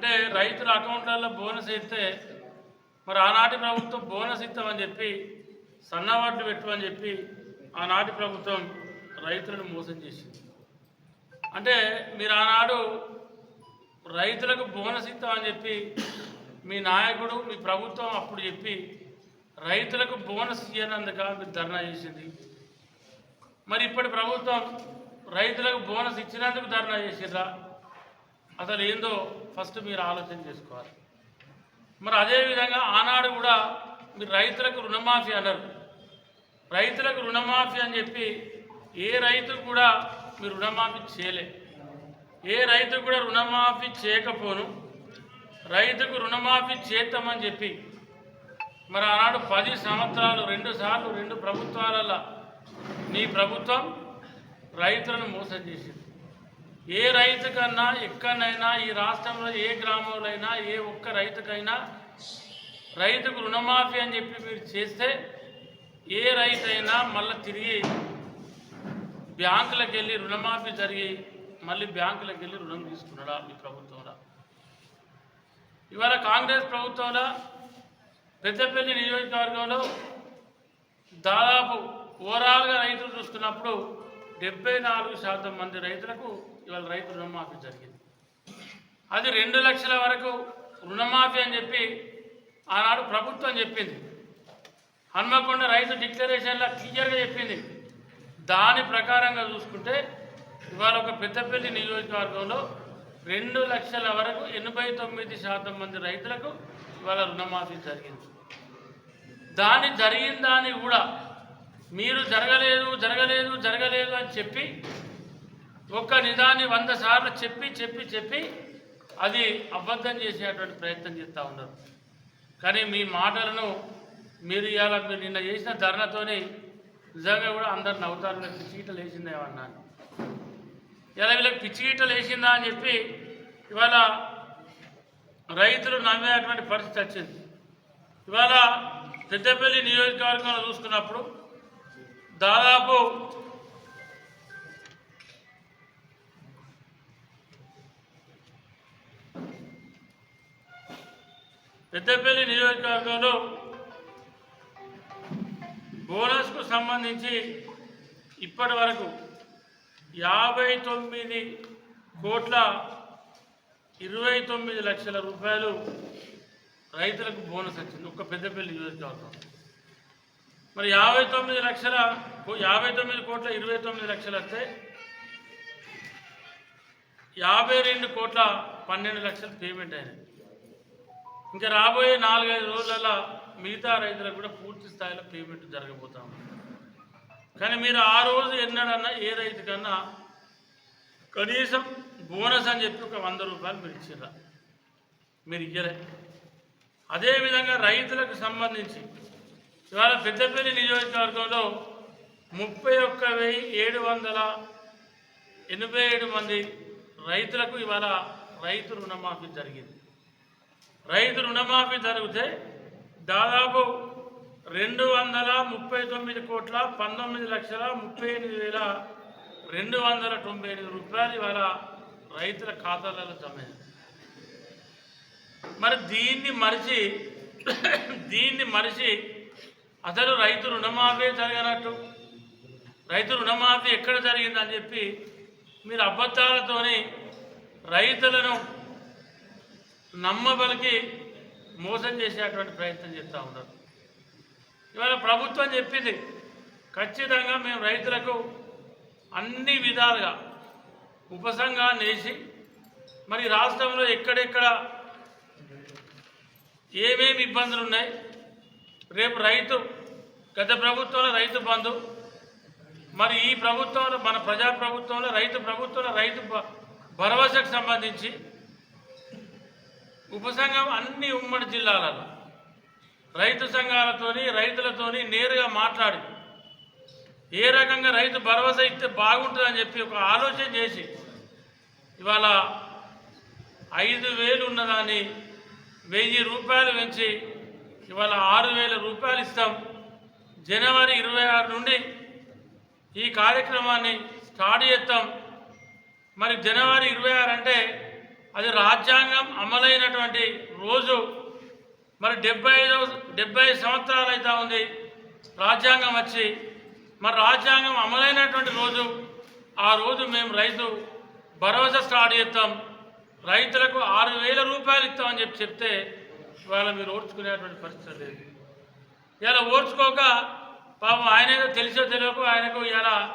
అంటే రైతుల అకౌంట్లలో బోనస్ ఇస్తే మరి ఆనాటి ప్రభుత్వం బోనస్ ఇస్తామని చెప్పి సన్నవాట్లు పెట్టమని చెప్పి ఆనాటి ప్రభుత్వం రైతులను మోసం చేసింది. అంటే మీరు ఆనాడు రైతులకు బోనస్ ఇస్తామని చెప్పి మీ నాయకుడు మీ ప్రభుత్వం అప్పుడు చెప్పి రైతులకు బోనస్ ఇవ్వనందుక మీరు ధర్నా చేసింది? మరి ఇప్పటి ప్రభుత్వం రైతులకు బోనస్ ఇచ్చినందుకు ధర్నా చేసిర్రా అసలు ఏందో ఫస్ట్ మీరు ఆలోచన చేసుకోవాలి. మరి అదేవిధంగా ఆనాడు కూడా మీరు రైతులకు రుణమాఫీ అన్నారు. రైతులకు రుణమాఫీ అని చెప్పి ఏ రైతు కూడా మీరు రుణమాఫీ చేయలే. ఏ రైతు కూడా రుణమాఫీ చేయకపోను. రైతుకు రుణమాఫీ చేద్దామని చెప్పి మరి ఆనాడు పది సంవత్సరాలు రెండు సార్లు రెండు ప్రభుత్వాలలో నీ ప్రభుత్వం రైతులను మోసం చేసింది. ఏ రైతుకన్నా ఎక్కడైనా ఈ రాష్ట్రంలో ఏ గ్రామంలో అయినా ఏ ఒక్క రైతుకైనా రైతుకు రుణమాఫీ అని చెప్పి మీరు చేస్తే ఏ రైతు అయినా మళ్ళీ తిరిగి బ్యాంకులకు వెళ్ళి రుణమాఫీ జరిగి మళ్ళీ బ్యాంకులకు వెళ్ళి రుణం తీసుకున్నాడా మీ ప్రభుత్వంలో? ఇవాళ కాంగ్రెస్ ప్రభుత్వంలో పెద్దపల్లి నియోజకవర్గంలో దాదాపు ఓవరాల్గా రైతులు చూస్తున్నప్పుడు డెబ్బై నాలుగు శాతం మంది రైతులకు ఇవాళ రైతు రుణమాఫీ జరిగింది. అది రెండు లక్షల వరకు రుణమాఫీ అని చెప్పి ఆనాడు ప్రభుత్వం చెప్పింది. హన్మకొండ రైతు డిక్లరేషన్లో క్లియర్గా చెప్పింది. దాని ప్రకారంగా చూసుకుంటే ఇవాళ ఒక పెద్దపల్లి నియోజకవర్గంలో రెండు లక్షల వరకు ఎనభై తొమ్మిది శాతం మంది రైతులకు ఇవాళ రుణమాఫీ జరిగింది. దాని జరిగిన కూడా మీరు జరగలేదు జరగలేదు జరగలేదు అని చెప్పి ఒక్క నిజాన్ని వంద సార్లు చెప్పి చెప్పి చెప్పి అది అబద్ధం చేసేటువంటి ప్రయత్నం చేస్తూ ఉన్నారు. కానీ మీ మాటలను మీరు ఇవాళ మీరు నిన్న చేసిన ధర్నతోనే నిజంగా కూడా అందరు నవ్వుతారు. మీరు పిచ్చిగీటలు వేసిందేమన్నా ఇలా వీళ్ళకి పిచ్చిగీటలు వేసిందా అని చెప్పి ఇవాళ రైతులు నమ్మేటువంటి పరిస్థితి వచ్చింది. ఇవాళ పెద్దపల్లి నియోజకవర్గంలో చూసుకున్నప్పుడు దాదాపు పెద్దపల్లి నియోజకవర్గంలో బోనస్కు సంబంధించి ఇప్పటి వరకు యాభై తొమ్మిది కోట్ల ఇరవై తొమ్మిది లక్షల రూపాయలు రైతులకు బోనస్ వచ్చింది ఒక్క పెద్దపల్లి నియోజకవర్గం. మరి యాభై తొమ్మిది లక్షల యాభై తొమ్మిది కోట్ల ఇరవై తొమ్మిది లక్షలు వస్తే యాభై రెండు కోట్ల పన్నెండు లక్షలు పేమెంట్ అయినాయి. ఇంకా రాబోయే నాలుగైదు రోజులలో మిగతా రైతులకు కూడా పూర్తి స్థాయిలో పేమెంట్ జరగబోతా కానీ మీరు ఆ రోజు ఎన్నడన్నా ఏ రైతు కన్నా కనీసం బోనస్ అని చెప్పి ఒక వంద రూపాయలు మీరు ఇచ్చిర్రా? మీరు ఇయ్యలే. అదేవిధంగా రైతులకు సంబంధించి ఇవాళ పెద్దపల్లి నియోజకవర్గంలో ముప్పై ఒక్క వెయ్యి ఏడు వందల ఎనభై ఏడు మంది రైతులకు ఇవాళ రైతు రుణమాఫీ జరిగింది. రైతు రుణమాఫీ జరిగితే దాదాపు రెండు వందల ముప్పై తొమ్మిది కోట్ల పంతొమ్మిది లక్షల ముప్పై ఎనిమిది వేల రెండు వందల తొంభై ఎనిమిది రూపాయలు ఇవాళ రైతుల ఖాతాలలో జమ మరి దీన్ని మరిచి దీన్ని మరిచి అసలు రైతు రుణమాఫీ జరగనట్టు రైతు రుణమాఫీ ఎక్కడ జరిగిందని చెప్పి మీరు అబద్ధాలతోని రైతులను నమ్మబలికి మోసం చేసేటువంటి ప్రయత్నం చేస్తూ ఉన్నారు. ఇవాళ ప్రభుత్వం చెప్పింది ఖచ్చితంగా మేము రైతులకు అన్ని విధాలుగా ఉపసంఘాన్ని వేసి మరి రాష్ట్రంలో ఎక్కడెక్కడ ఏమేమి ఇబ్బందులు ఉన్నాయి రేపు రైతు గత ప్రభుత్వంలో రైతు బంధు మరి ఈ ప్రభుత్వంలో మన ప్రజా ప్రభుత్వంలో రైతు ప్రభుత్వంలో రైతు భరోసాకు సంబంధించి ఉపసంఘం అన్ని ఉమ్మడి జిల్లాలలో. రైతు సంఘాలతోని రైతులతోని నేరుగా మాట్లాడి ఏ రకంగా రైతు భరోసా ఇస్తే బాగుంటుందని చెప్పి ఒక ఆలోచన చేసి ఇవాళ ఐదు వేలు ఉన్నదాన్ని వెయ్యి రూపాయలు పెంచి ఇవాళ ఆరు వేల రూపాయలు ఇస్తాం. జనవరి ఇరవై ఆరు నుండి ఈ కార్యక్రమాన్ని స్టార్ట్ చేస్తాం. మరి జనవరి ఇరవై ఆరు అంటే అది రాజ్యాంగం అమలైనటువంటి రోజు. మరి డెబ్బై ఐదో డెబ్బై సంవత్సరాలు అయితే ఉంది. రాజ్యాంగం వచ్చి మరి రాజ్యాంగం అమలైనటువంటి రోజు. ఆ రోజు మేము రైతు భరోసా స్టార్ట్ చేస్తాం. రైతులకు ఆరు వేల రూపాయలు ఇస్తామని చెప్పి చెప్తే ఇవాళ మీరు ఓర్చుకునేటువంటి పరిస్థితి లేదు. ఇలా ఓర్చుకోక పాపం ఆయన ఏదో తెలిసో తెలియకో ఆయనకు ఇలా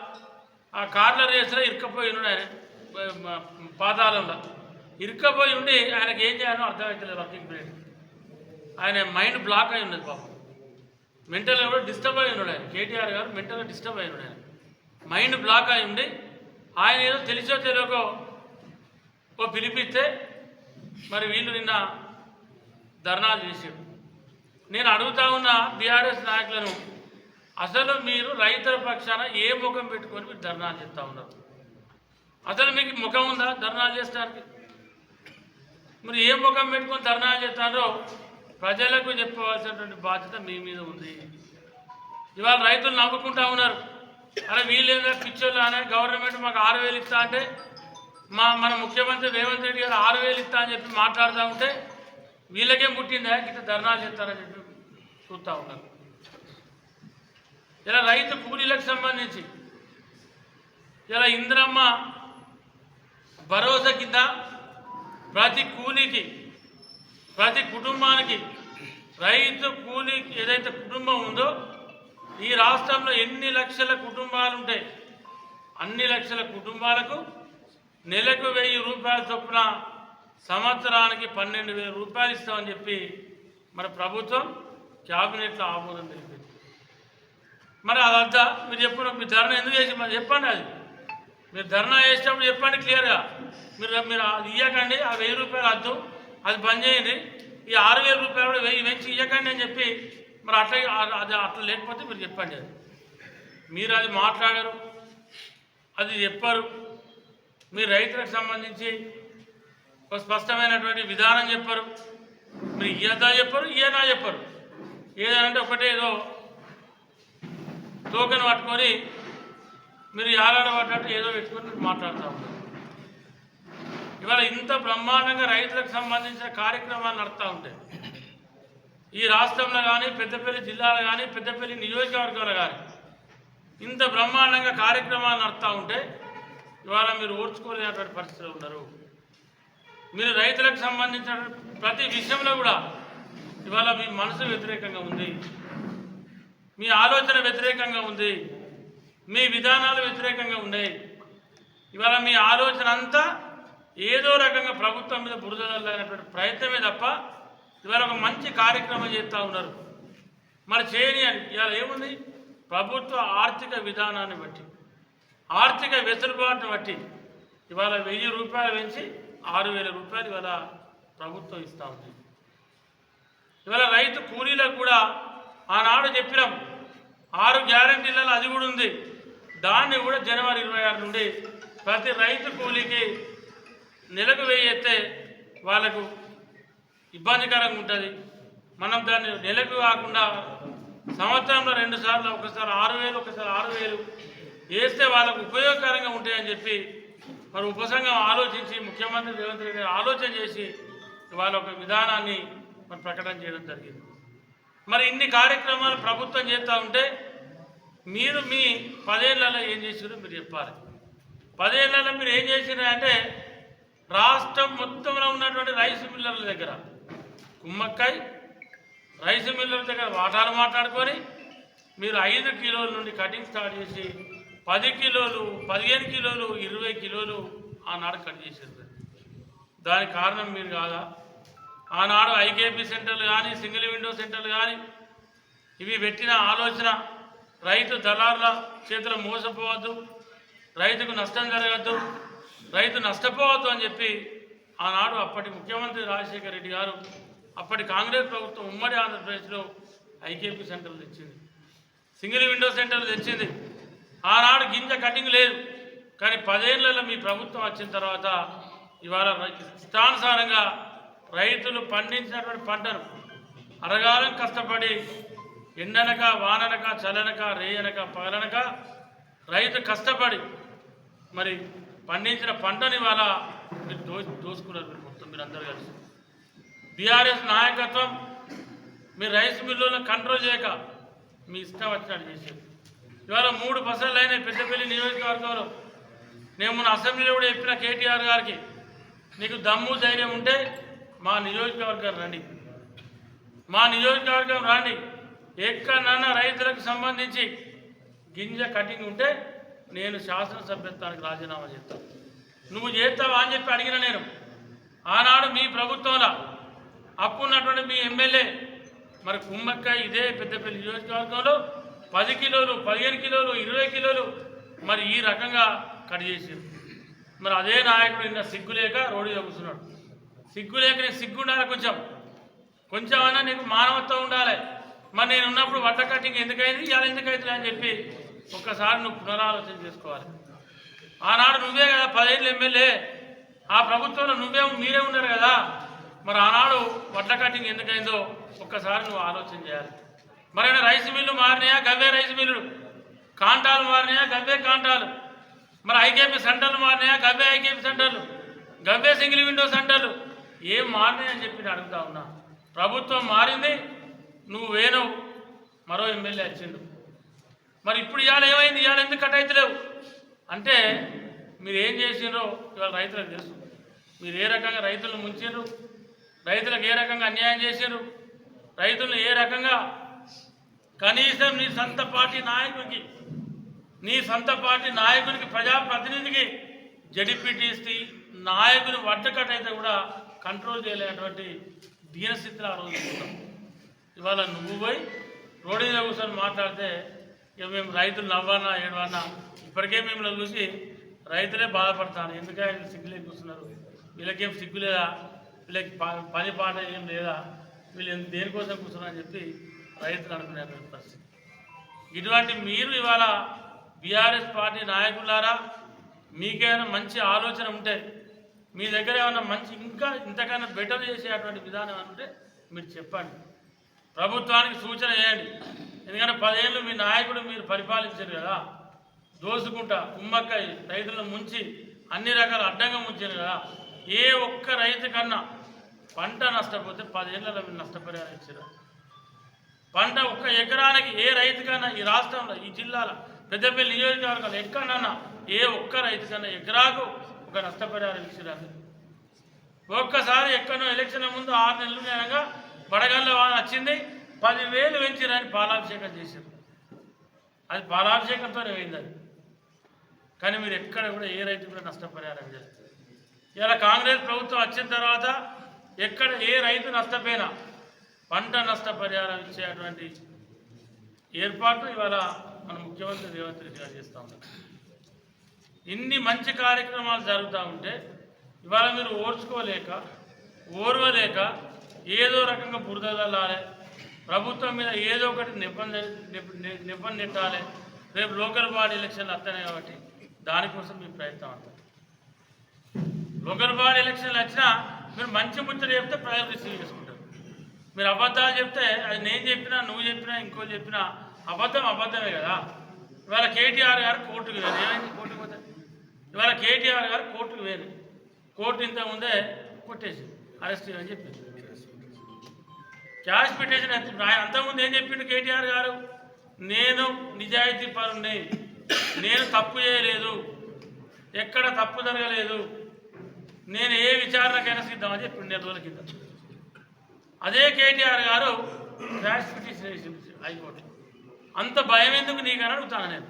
ఆ కార్ల రేసులో ఇరుక్కపోయినాడు ఆయన ప- పాతాళంలో. ఇరుక్కపోయి ఉండి ఆయనకి ఏం చేయాలో అర్థమవుతలేదు వర్కింగ్ పీరియడ్. ఆయన మైండ్ బ్లాక్ అయి ఉన్నది పాపం. మెంటల్ కూడా డిస్టర్బ్ అయి ఉన్నాడు ఆయన. కేటీఆర్ గారు మెంటల్గా డిస్టర్బ్ అయి ఉన్నాడు ఆయన. మైండ్ బ్లాక్ అయి ఉండి ఆయన ఏదో తెలిసో తెలియకో ఓ పిలిపిస్తే మరి వీళ్ళు నిన్న ధర్నాలు చేసారు నేను అడుగుతా ఉన్న బీఆర్ఎస్ నాయకులను అసలు మీరు రైతుల పక్షాన ఏ ముఖం పెట్టుకొని మీరు ధర్నాలు చేస్తూ ఉన్నారు? అసలు మీకు ముఖం ఉందా ధర్నాలు చేస్తానికి? మీరు ఏ ముఖం పెట్టుకొని ధర్నాలు చేస్తారో ప్రజలకు చెప్పవలసినటువంటి బాధ్యత మీ మీద ఉంది. ఇవాళ రైతులు నవ్వుకుంటా ఉన్నారు. అరే వీళ్ళేదా పిచ్చోళ్ళు అనే గవర్నమెంట్ మాకు ఆరు వేలు ఇస్తా అంటే మా మన ముఖ్యమంత్రి రేవంత్ రెడ్డి గారు ఆరు వేలు ఇస్తా అని చెప్పి మాట్లాడుతూ ఉంటే వీళ్ళకే ముట్టిందా గిట్ట ధర్నాలు చేస్తారని చెప్పి చూస్తూ ఉన్నారు. ఇలా రైతు కూలీలకు సంబంధించి ఇలా ఇంద్రమ్మ భరోసా కింద ప్రతి కూలికి ప్రతి కుటుంబానికి రైతు కూలికి ఏదైతే కుటుంబం ఉందో ఈ రాష్ట్రంలో ఎన్ని లక్షల కుటుంబాలు ఉంటాయి అన్ని లక్షల కుటుంబాలకు నెలకు వెయ్యి రూపాయల చొప్పున సంవత్సరానికి పన్నెండు వేల రూపాయలు ఇస్తామని చెప్పి మన ప్రభుత్వం క్యాబినెట్లో ఆమోదం తెలిపింది. మరి అదంతా మీరు చెప్పిన మీ ధరను ఎందుకు చేసి మరి చెప్పండి అది. మీరు ధర్నా చేసేటప్పుడు చెప్పండి క్లియర్గా మీరు మీరు అది ఇవ్వకండి ఆ వెయ్యి రూపాయలు వద్దు అది బంద్ చేయండి. ఈ ఆరు వేల రూపాయలు కూడా వెయ్యి పెంచి ఇవ్వకండి అని చెప్పి మరి అట్లా అది అట్లా లేకపోతే మీరు చెప్పండి అది. మీరు అది మాట్లాడరు అది చెప్పరు. మీరు రైతులకు సంబంధించి ఒక స్పష్టమైనటువంటి విధానం చెప్పరు. మీరు ఇయ్యదా చెప్పరు ఇయ్యనా చెప్పరు. ఏదంటే ఒకటే ఏదో టోకెన్ పట్టుకొని మీరు యాలాడ పడ్డట్టు ఏదో పెట్టుకుని మీరు మాట్లాడుతూ ఉంటారు ఇవాళ ఇంత బ్రహ్మాండంగా రైతులకు సంబంధించిన కార్యక్రమాలు నడుస్తూ ఉంటాయి. ఈ రాష్ట్రంలో కానీ పెద్దపల్లి జిల్లాలో కానీ పెద్దపల్లి నియోజకవర్గాలు కానీ ఇంత బ్రహ్మాండంగా కార్యక్రమాలు నడుస్తూ ఉంటే ఇవాళ మీరు ఓర్చుకోలేనటువంటి పరిస్థితులు ఉన్నారు. మీరు రైతులకు సంబంధించిన ప్రతి విషయంలో కూడా ఇవాళ మీ మనసు వ్యతిరేకంగా ఉంది. మీ ఆలోచన వ్యతిరేకంగా ఉంది. మీ విధానాలు వ్యతిరేకంగా ఉన్నాయి ఇవాళ మీ ఆలోచన అంతా ఏదో రకంగా ప్రభుత్వం మీద బురదలైనటువంటి ప్రయత్నమే తప్ప ఇవాళ ఒక మంచి కార్యక్రమం చేస్తూ ఉన్నారు. మరి చేయని అని ఇవాళ ఏముంది? ప్రభుత్వ ఆర్థిక విధానాన్ని బట్టి ఆర్థిక వెసులుబాటును బట్టి ఇవాళ వెయ్యి రూపాయలు పెంచి ఆరు వేల రూపాయలు ఇవాళ ప్రభుత్వం ఇస్తూ ఉంది. ఇవాళ రైతు కూలీలకు కూడా ఆనాడు చెప్పినాం ఆరు గ్యారంటీలలో అది కూడా ఉంది. దాన్ని కూడా జనవరి ఇరవై ఆరు నుండి ప్రతి రైతు కూలీకి నెలకు వెయ్యి ఎత్తే వాళ్ళకు ఇబ్బందికరంగా ఉంటుంది. మనం దాన్ని నెలకు కాకుండా సంవత్సరంలో రెండు సార్లు ఒకసారి ఆరు వేలు ఒకసారి ఆరు వేలు వేస్తే వాళ్ళకు ఉపయోగకరంగా ఉంటాయని చెప్పి మరి ఉపసంఘం ఆలోచించి ముఖ్యమంత్రి రేవంత్ రెడ్డి ఆలోచన చేసి వాళ్ళ ఒక విధానాన్ని మరి ప్రకటన చేయడం జరిగింది. మరి ఇన్ని కార్యక్రమాలు ప్రభుత్వం చేస్తూ ఉంటే మీరు మీ పదేళ్ళలో ఏం చేసారో మీరు చెప్పాలి. పదేళ్ళలో మీరు ఏం చేసినా అంటే రాష్ట్రం మొత్తంలో ఉన్నటువంటి రైస్ మిల్లర్ల దగ్గర కుమ్మక్కాయ్ రైస్ మిల్లర్ల దగ్గర వాటాలు మాట్లాడుకొని మీరు ఐదు కిలోల నుండి కటింగ్ స్టార్ట్ చేసి పది కిలోలు పదిహేను కిలోలు ఇరవై కిలోలు ఆనాడు కట్ చేసేది దానికి కారణం మీరు కాదా? ఆనాడు ఐకేపీ సెంటర్లు కానీ సింగిల్ విండో సెంటర్లు కానీ ఇవి పెట్టిన ఆలోచన రైతు దళారుల చేతిలో మోసపోవద్దు రైతుకు నష్టం జరగద్దు రైతు నష్టపోవద్దు అని చెప్పి ఆనాడు అప్పటి ముఖ్యమంత్రి రాజశేఖర రెడ్డి గారు అప్పటి కాంగ్రెస్ ప్రభుత్వం ఉమ్మడి ఆంధ్రప్రదేశ్లో ఐకేపీ సెంటర్లు తెచ్చింది. సింగిల్ విండో సెంటర్లు తెచ్చింది. ఆనాడు గింజ కటింగ్ లేదు. కానీ పదేళ్ళలో మీ ప్రభుత్వం వచ్చిన తర్వాత ఇవాళ రై- ఇష్టానుసారంగా రైతులు పండించినటువంటి పంటను అరగాలం కష్టపడి ఎండనక వాననక చలనక రేయనక పగలనక రైతు కష్టపడి మరి పండించిన పంటని వాళ్ళ మీరు దో దోసుకున్నారు మీరు మొత్తం. మీరందరూ కలిసి. బీఆర్ఎస్ నాయకత్వం మీ రైస్ మిల్లులను కంట్రోల్ చేయక మీ ఇష్టం వచ్చినట్టు చేసేది. ఇవాళ మూడు బస్సులు అయినాయి పెద్దపల్లి నియోజకవర్గంలో. నేను మన అసెంబ్లీలో కూడా చెప్పిన కేటీఆర్ గారికి నీకు దమ్ము ధైర్యం ఉంటే మా నియోజకవర్గం రండి. మా నియోజకవర్గం రండి. ఎక్కడన్నా రైతులకు సంబంధించి గింజ కటింగ్ ఉంటే నేను శాసనసభ్యత్వానికి రాజీనామా చేస్తాను నువ్వు చేస్తావా అని చెప్పి అడిగిన నేను. ఆనాడు మీ ప్రభుత్వంలో అప్పున్నటువంటి మీ ఎమ్మెల్యే మరి కుమ్మక్కాయ ఇదే పెద్దపల్లి నియోజకవర్గంలో పది కిలోలు పదిహేను కిలోలు ఇరవై కిలోలు మరి ఈ రకంగా కట్ చేసారు మరి అదే నాయకుడు నిన్న సిగ్గు లేక రోడ్డు చెబుతున్నాడు సిగ్గు లేక సిగ్గుండాలి కొంచెం. కొంచెం అయినా నీకు మానవత్వం ఉండాలి. మరి నేను ఉన్నప్పుడు వడ్డ కటింగ్ ఎందుకైంది? ఇవాళ ఎందుకైతుంది అని చెప్పి ఒక్కసారి నువ్వు పునరాలోచన చేసుకోవాలి. ఆనాడు నువ్వే కదా పదేళ్ళు ఎమ్మెల్యే. ఆ ప్రభుత్వంలో నువ్వే మీరే ఉన్నారు కదా. మరి ఆనాడు వడ్ల కటింగ్ ఎందుకైందో ఒక్కసారి నువ్వు ఆలోచన చేయాలి. మరైనా రైస్ మిల్లు మారినాయా? గవ్వే రైస్ మిల్లులు. కాంటాలు మారినాయా? గవ్వే కాంటాలు. మరి ఐకేపీ సెంటర్లు మారినాయా? గవ్వే ఐకేపీ సెంటర్లు. గవ్వే సింగిల్ విండో సెంటర్లు. ఏం మారినాయని చెప్పి అడుగుతా ఉన్నా. ప్రభుత్వం మారింది నువ్వు వేణవు మరో ఎమ్మెల్యే వచ్చిండు మరి ఇప్పుడు ఇవాళ ఏమైంది? ఇవాళ ఎందుకు కట్ అవుతలేవు అంటే మీరు ఏం చేసిండ్రో ఇవాళ రైతులకు తెలుసు. మీరు ఏ రకంగా రైతులను ముంచారు రైతులకు ఏ రకంగా అన్యాయం చేశారు రైతులను ఏ రకంగా? కనీసం నీ సొంత పార్టీ నాయకుడికి నీ సొంత పార్టీ నాయకునికి ప్రజాప్రతినిధికి జడిపిటిసి నాయకుని వడ్డకట్ అయితే కూడా కంట్రోల్ చేయలేనటువంటి దీనస్థితిలో ఆ రోజు ఇవాళ నువ్వు పోయి రోడ్డు మీద కూర్చొని మాట్లాడితే ఇక మేము రైతులు నవ్వానా ఏడవానా? ఇప్పటికే మిమ్మల్ని చూసి రైతులే బాధపడతాను ఎందుకంటే వీళ్ళు సిగ్గులే కూర్చున్నారు? వీళ్ళకేం సిగ్గు లేదా? వీళ్ళకి ప- పని పాట ఏం లేదా? వీళ్ళు దేనికోసం కూర్చున్నారని చెప్పి రైతులు అనుకునేటువంటి పరిస్థితి. ఇటువంటి మీరు ఇవాళ బీఆర్ఎస్ పార్టీ నాయకులారా మీకేమైనా మంచి ఆలోచన ఉంటే మీ దగ్గర ఏమైనా మంచి ఇంకా ఇంతకన్నా బెటర్ చేసేటువంటి విధానం ఏమైనా ఉంటే మీరు చెప్పండి. ప్రభుత్వానికి సూచన చేయండి. ఎందుకంటే పదేళ్ళు మీ నాయకుడు మీరు పరిపాలించారు కదా. దోసుకుంటా కుమ్మక్కై రైతులను ముంచి అన్ని రకాల అడ్డంగా ముంచారు కదా. ఏ ఒక్క రైతు కన్నా పంట నష్టపోతే పదేళ్ళలో మీరు నష్టపరిహారం ఇచ్చారు. పంట ఒక్క ఎకరానికి ఏ రైతు కన్నా ఈ రాష్ట్రంలో ఈ జిల్లాలో పెద్దపల్లి నియోజకవర్గాలు ఎక్కడన్నా ఏ ఒక్క రైతు కన్నా ఎకరాకు ఒక నష్టపరిహారం ఇచ్చిరారు ఒక్కసారి ఎక్కడో ఎలక్షన్ ముందు ఆరు నెలలు అనగా వడగళ్ళ వాన వచ్చింది పదివేలు పెంచిరని పాలాభిషేకం చేశారు. అది పాలాభిషేకంతోనే పోయింది అది. కానీ మీరు ఎక్కడ కూడా ఏ రైతు కూడా నష్టపరిహారం చేస్తారు. ఇలా కాంగ్రెస్ ప్రభుత్వం వచ్చిన తర్వాత ఎక్కడ ఏ రైతు నష్టపోయినా పంట నష్టపరిహారం ఇచ్చేటువంటి ఏర్పాటు ఇవాళ మన ముఖ్యమంత్రి రేవంత్ రెడ్డి గారు చేస్తూ ఉన్నారు. ఇన్ని మంచి కార్యక్రమాలు జరుగుతూ ఉంటే ఇవాళ మీరు ఓర్చుకోలేక ఓర్వలేక ఏదో రకంగా బురద చల్లాలి ప్రభుత్వం మీద ఏదో ఒకటి నిబంధన నిబంధన నెట్టాలి. రేపు లోకల్ బాడీ ఎలక్షన్లు వస్తాయి కాబట్టి దానికోసం మీ ప్రయత్నం అంటారు లోకల్ బాడీ ఎలక్షన్లు వచ్చినా మీరు మంచి ముచ్చట చెప్తే ప్రజలు రిసీవ్ చేసుకుంటారు. మీరు అబద్ధాలు చెప్తే అది నేను చెప్పినా నువ్వు చెప్పినా ఇంకో చెప్పినా అబద్ధం అబద్ధమే కదా. ఇవాళ కేటీఆర్ గారు కోర్టుకు వేరు ఏమైంది కోర్టుకు పోతే? ఇవాళ కేటీఆర్ గారు కోర్టుకు వేరు కోర్టు ఇంత ముందే కొట్టేసి అరెస్ట్ చేయని చెప్పింది క్యాష్ పెట్టేసిన ఆయన అంతకుముందు ఏం చెప్పిండు కేటీఆర్ గారు? నేను నిజాయితీ పరుణ్ణి. నేను తప్పు చేయలేదు. ఎక్కడ తప్పు జరగలేదు. నేను ఏ విచారణకైనా సిద్ధమని చెప్పిండు నెల రోజుల కింద. అదే కేటీఆర్ గారు క్యాష్ పిటిషన్ హైకోర్టు. అంత భయం ఎందుకు నీకని అడుగుతాను నేను.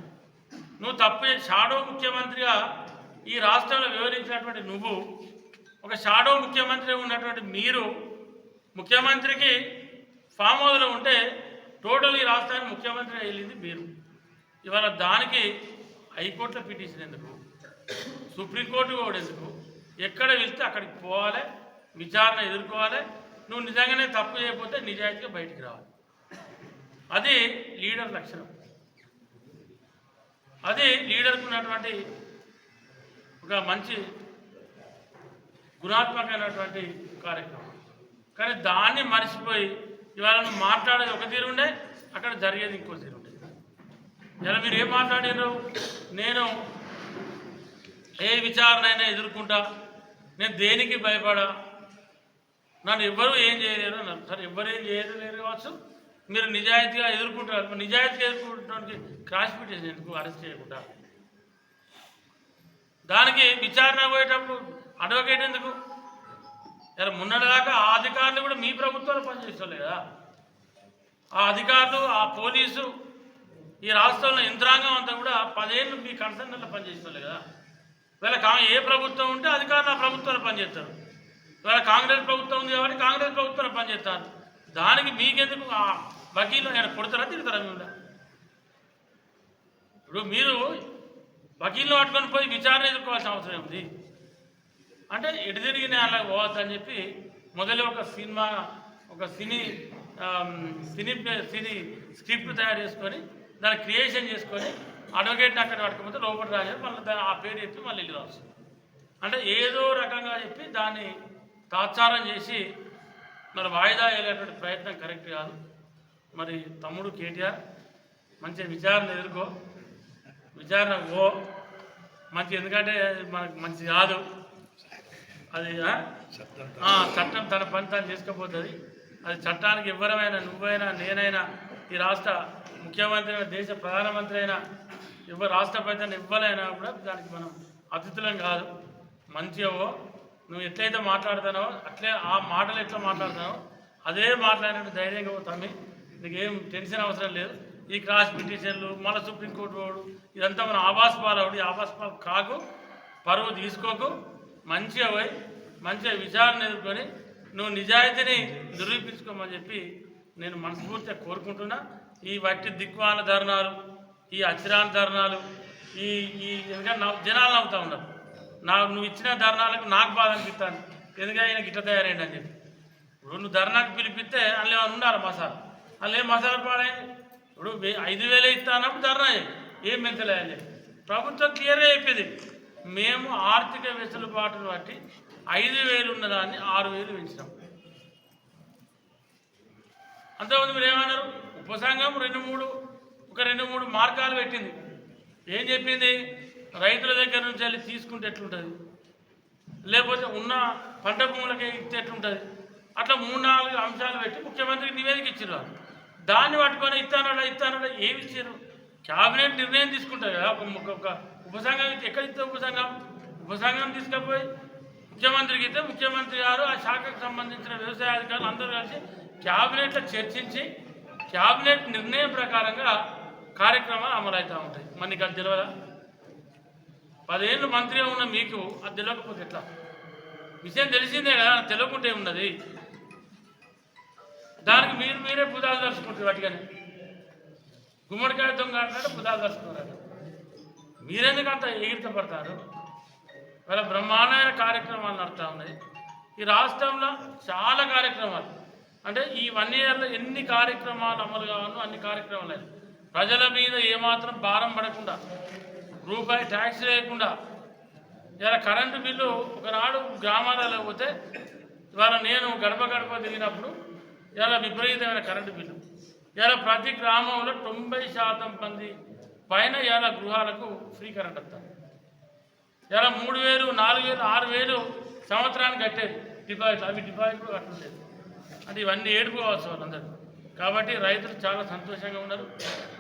నువ్వు తప్పు షాడో ముఖ్యమంత్రిగా ఈ రాష్ట్రంలో వివరించినటువంటి నువ్వు ఒక షాడో ముఖ్యమంత్రి ఉన్నటువంటి మీరు ముఖ్యమంత్రికి ఫామ్ హౌస్లో ఉంటే టోటల్ ఈ రాష్ట్రానికి ముఖ్యమంత్రి వెళ్ళింది మీరు. ఇవాళ దానికి హైకోర్టులో పిటిషన్ ఎందుకు? సుప్రీంకోర్టు కూడా ఎందుకు? ఎక్కడ వెళ్తే అక్కడికి పోవాలి విచారణ ఎదుర్కోవాలి నువ్వు నిజంగానే తప్పు చేయకపోతే నిజాయితీగా బయటికి రావాలి. అది లీడర్ లక్షణం. అది లీడర్కు ఉన్నటువంటి ఒక మంచి గుణాత్మకమైనటువంటి కార్యక్రమం. కానీ దాన్ని మర్చిపోయి ఇవాళ నువ్వు మాట్లాడేది ఒక తీరు ఉండే అక్కడ జరిగేది ఇంకో తీరు ఉండే. ఇలా మీరు ఏం మాట్లాడారు నేను ఏ విచారణ అయినా ఎదుర్కొంటా నేను దేనికి భయపడా? నన్ను ఎవ్వరూ ఏం చేయలేరు అన్నారు. సరే ఎవ్వరు ఏం చేయలేరు కావచ్చు. మీరు నిజాయితీగా ఎదుర్కొంటారు. నిజాయితీగా ఎదుర్కొంటానికి క్రాస్ పిటిషన్ ఎందుకు అరెస్ట్ చేయకుండా? దానికి విచారణ పోయేటప్పుడు అడ్వకేట్ ఎందుకు? ఇలా మొన్నటిదాకా ఆ అధికారులు కూడా మీ ప్రభుత్వంలో పనిచేస్తలేదా? ఆ అధికారులు ఆ పోలీసు ఈ రాష్ట్రంలో యంత్రాంగం అంతా కూడా పదేళ్ళు మీ కన్సర్న్లో పనిచేస్తలేదా? వీళ్ళ కా ఏ ప్రభుత్వం ఉంటే అధికారులు ఆ ప్రభుత్వంలో పనిచేస్తారు. ఇవాళ కాంగ్రెస్ ప్రభుత్వం ఉంది కాబట్టి కాంగ్రెస్ ప్రభుత్వంలో పనిచేస్తారు. దానికి మీకెందుకు ఆ వకీలు ఆయన కొడతారా తిడతారా మిమ్మల్ని? ఇప్పుడు మీరు వకీల్లో పట్టుకొని పోయి విచారణ ఎదుర్కోవాల్సిన అవసరం ఉంది అంటే ఎటు తిరిగి అలా పోవద్దని చెప్పి మొదలు ఒక సినిమా ఒక సినీ సినీ సినీ స్క్రిప్ట్ తయారు చేసుకొని దాన్ని క్రియేషన్ చేసుకొని అడ్వకేట్ని అక్కడ పట్టుకపోతే లోపల రాజు మళ్ళీ ఆ పేరు చెప్పి మళ్ళీ వెళ్ళి రావచ్చు. అంటే ఏదో రకంగా చెప్పి దాన్ని తాత్సారం చేసి మరి వాయిదా వేయలేటువంటి ప్రయత్నం కరెక్ట్ కాదు. మరి తమ్ముడు కేటీఆర్ మంచి విచారణ ఎదుర్కో. విచారణ ఓ. మంచి ఎందుకంటే మనకు మంచి కాదు. అది చట్టం తన పని తాను చేసుకపోతుంది అది చట్టానికి ఎవరమైనా నువ్వైనా నేనైనా ఈ రాష్ట్ర ముఖ్యమంత్రి అయినా దేశ ప్రధానమంత్రి అయినా ఎవరు రాష్ట్రపతి అయినా ఎవ్వరైనా కూడా దానికి మనం అతిథులం కాదు. మంచివో నువ్వు ఎట్లయితే మాట్లాడుతున్నావో అట్లే ఆ మాటలు ఎట్లా మాట్లాడుతున్నావో అదే మాట్లాడినట్టు ధైర్యంగా పో తమ్మి. నీకేం టెన్షన్ అవసరం లేదు. ఈ క్రాస్ పిటిషన్లు మళ్ళీ సుప్రీంకోర్టు పోడు ఇదంతా మన ఆవాస్ పాలవుడు ఈ ఆవాస్ పాలు కాకు పరువు తీసుకోకు. మంచిగా పోయి మంచిగా విచారణ ఎదుర్కొని నువ్వు నిజాయితీని నిరూపించుకోమని చెప్పి నేను మనస్ఫూర్తిగా కోరుకుంటున్నా. ఈ వట్టి దిక్వాన ధర్నాలు ఈ అచిరాల ధర్నాలు ఈ ఈ ఎందుకంటే జనాలు నవ్వుతూ ఉన్నారు. నాకు నువ్వు ఇచ్చిన ధర్నాలకు నాకు బాధ అనిపిస్తాను ఎందుకంటే ఆయన గిట్ట తయారైంది అని చెప్పి. ఇప్పుడు నువ్వు ధర్నాకు పిలిపిస్తే అందులో ఏమైనా ఉండాలి మసాలా? అందులో ఏం మసాలా పాడైంది? ఇప్పుడు ఐదు వేలే ఇస్తానప్పుడు ధర్నా ఏం మెంతలేయాలి ప్రభుత్వం క్లియర్గా చెప్పేది. మేము ఆర్థిక వెసులుబాటును బట్టి ఐదు వేలు ఉన్నదాన్ని ఆరు వేలు పెంచినాం. అంతకుముందు మీరు ఏమన్నారు? ఉపసంఘం రెండు మూడు ఒక రెండు మూడు మార్గాలు పెట్టింది. ఏం చెప్పింది? రైతుల దగ్గర నుంచి వెళ్ళి తీసుకుంటే ఎట్లుంటుంది? లేకపోతే ఉన్న పంట భూములకి ఇస్తే ఎట్లుంటుంది? అట్లా మూడు నాలుగు అంశాలు పెట్టి ముఖ్యమంత్రికి నివేదిక ఇచ్చారు దాన్ని పట్టుకొని ఇస్తానడా ఇస్తానడా ఏమి ఇచ్చారు క్యాబినెట్ నిర్ణయం తీసుకుంటారు కదా ఒక ఒక ఉపసంఘం ఇస్తే ఎక్కడ ఇస్తే ఉపసంఘం ఉపసంఘం తీసుకుపోయి ముఖ్యమంత్రికి ఇస్తే ముఖ్యమంత్రి గారు ఆ శాఖకు సంబంధించిన వ్యవసాయ అధికారులు అందరూ కలిసి క్యాబినెట్లో చర్చించి క్యాబినెట్ నిర్ణయం ప్రకారంగా కార్యక్రమాలు అమలవుతూ ఉంటాయి. మరి నీకు అది తెలియదా పదేళ్ళు మంత్రిగా ఉన్న మీకు అది తెలియకపోతే ఎట్లా? విషయం తెలిసిందే కదా తెలియకుంటే ఉన్నది దానికి మీరు మీరే పుదాలు దర్శకుంటారు వాటికని. గుమ్మడికాయ దొంగ అంటే పుదాలు దర్చుకున్నారు మీరెందుకు అంత ఎగిరితపడతారు? వాళ్ళ బ్రహ్మాండమైన కార్యక్రమాలు నడుస్తూ ఉన్నాయి. ఈ రాష్ట్రంలో చాలా కార్యక్రమాలు. అంటే ఈ వన్ ఇయర్లో ఎన్ని కార్యక్రమాలు అమలు కావాలో అన్ని కార్యక్రమాలు ప్రజల మీద ఏమాత్రం భారం పడకుండా రూపాయి ట్యాక్స్ లేకుండా ఇలా కరెంటు బిల్లు ఒకనాడు గ్రామాలలో పోతే ఇవాళ నేను గడప గడప తిరిగినప్పుడు ఇలా విపరీతమైన కరెంటు బిల్లు. ఇలా ప్రతి గ్రామంలో తొంభై శాతం మంది పైన ఇలా గృహాలకు ఫ్రీ కరెంట్ వస్తుంది ఇలా మూడు వేలు నాలుగు వేలు ఆరు వేలు సంవత్సరానికి కట్టేది. డిపాజిట్ అవి డిపాజిట్లు కూడా కట్టలేదు. అంటే ఇవన్నీ ఏడుకోవాల్సి వాళ్ళందరూ కాబట్టి రైతులు చాలా సంతోషంగా ఉన్నారు.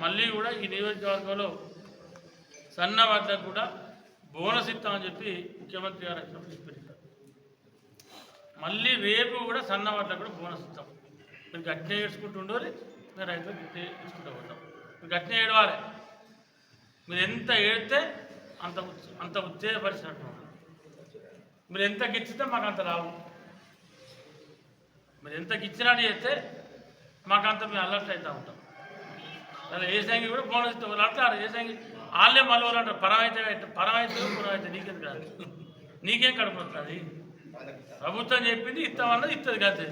మళ్ళీ కూడా ఈ నియోజకవర్గంలో సన్న వడ్లకు కూడా బోనస్ ఇస్తామని చెప్పి ముఖ్యమంత్రి గారు చెప్పారు మళ్ళీ రేపు కూడా సన్న వడ్లకు కూడా బోనస్ ఇస్తాం. మీరు గట్టినే ఏడ్చుకుంటూ ఉండరు మేము రైతులు గట్టినే ఏడ్చుకుంటూ ఉంటాం మీరు గట్టినే ఏడవాలి. మీరు ఎంత ఏడితే అంత అంత ఉత్తేజపరిచినట్టు మీరు ఎంత గిచ్చితే మాకు అంత రావు. మీరు ఎంత గిచ్చినట్టు చేస్తే మాకు అంత మేము అలర్ట్ అవుతూ ఉంటాం. అలా ఏ సంగీ కూడా బోనస్ ఇస్తే వాళ్ళు అంటారు ఏ సంగీ వాళ్ళే మళ్ళీ వాళ్ళు అంటారు పరమైతే పరమైతే పురమైతే నీకేది కాదు నీకేం కడుపుతుంది ప్రభుత్వం చెప్పింది ఇస్తామన్నది ఇస్తుంది కాదు